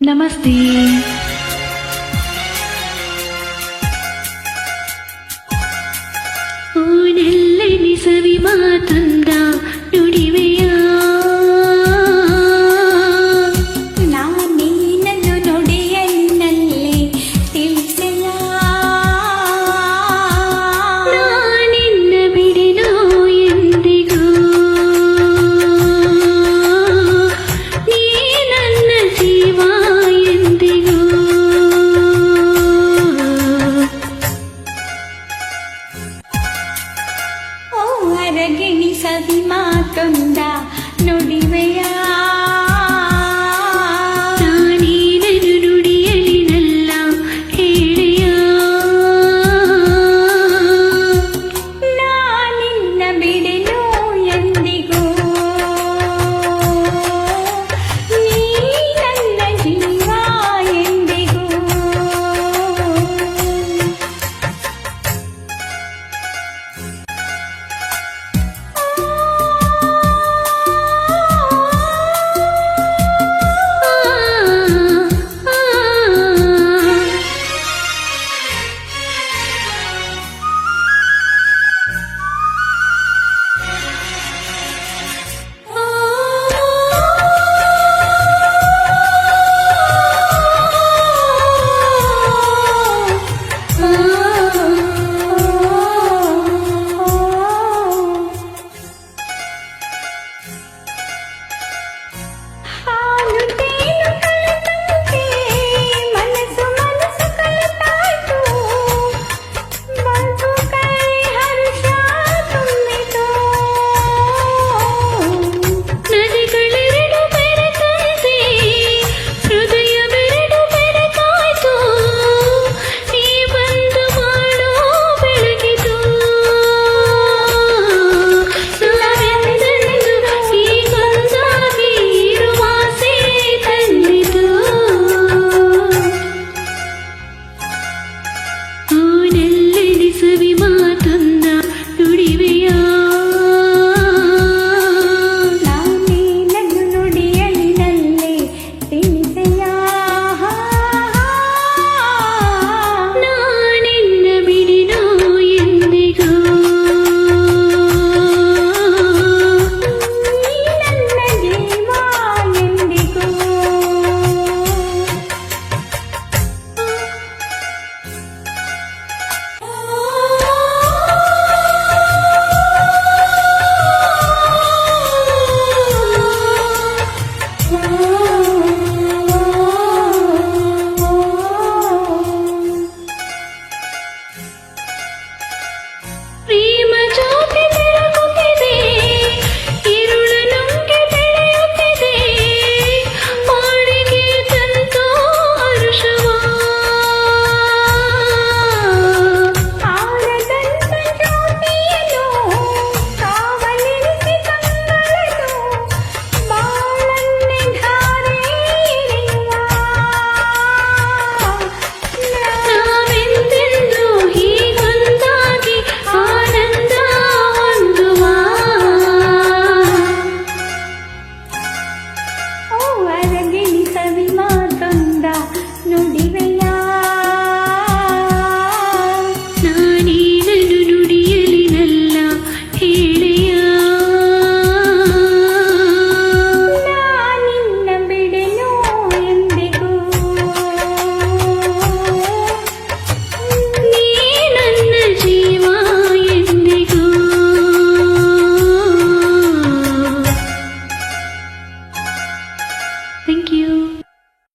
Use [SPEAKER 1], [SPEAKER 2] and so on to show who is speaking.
[SPEAKER 1] నమస్తే. ఓ నెల్లని సవి మాతన్న
[SPEAKER 2] ಸದಿ ಮಾತೊಂದ ನುಡಿವೆಯಾ みます。